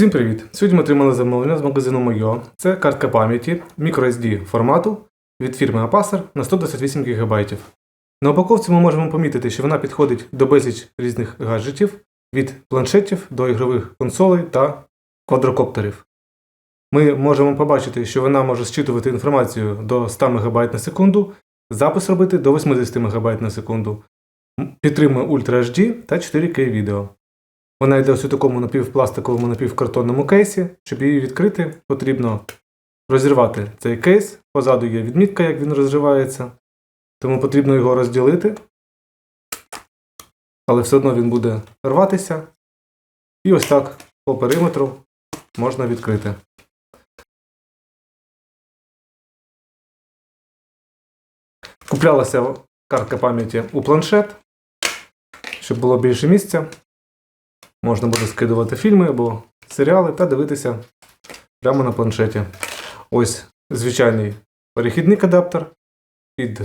Всім привіт! Сьогодні ми отримали замовлення з магазину Мойо. Це картка пам'яті microSD формату від фірми Apacer на 128 ГБ. На упаковці ми можемо помітити, що вона підходить до безліч різних гаджетів від планшетів до ігрових консолей та квадрокоптерів. Ми можемо побачити, що вона може зчитувати інформацію до 100 МБ на секунду, запис робити до 80 МБ на секунду, підтримує Ultra HD та 4К відео. Вона йде ось у такому напівпластиковому напівкартонному кейсі. Щоб її відкрити, потрібно розірвати цей кейс. Позаду є відмітка, як він розривається. Тому потрібно його розділити. Але все одно він буде рватися. І ось так по периметру можна відкрити. Куплялася картка пам'яті у планшет, щоб було більше місця. Можна буде скидувати фільми або серіали та дивитися прямо на планшеті. Ось звичайний перехідник адаптер під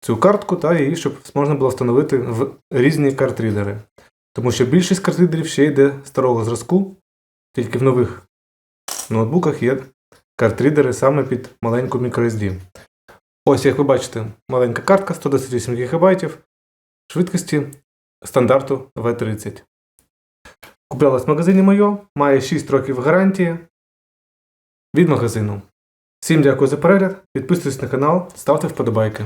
цю картку, та її, щоб можна було встановити в різні картрідери. Тому що більшість картридерів ще йде старого зразку, тільки в нових ноутбуках є картридери саме під маленьку microSD. Ось, як ви бачите, маленька картка 128 ГБ швидкості стандарту V30. Куплялась в магазині моє, має 6 років гарантії від магазину. Всім дякую за перегляд, підписуйтесь на канал, ставте вподобайки.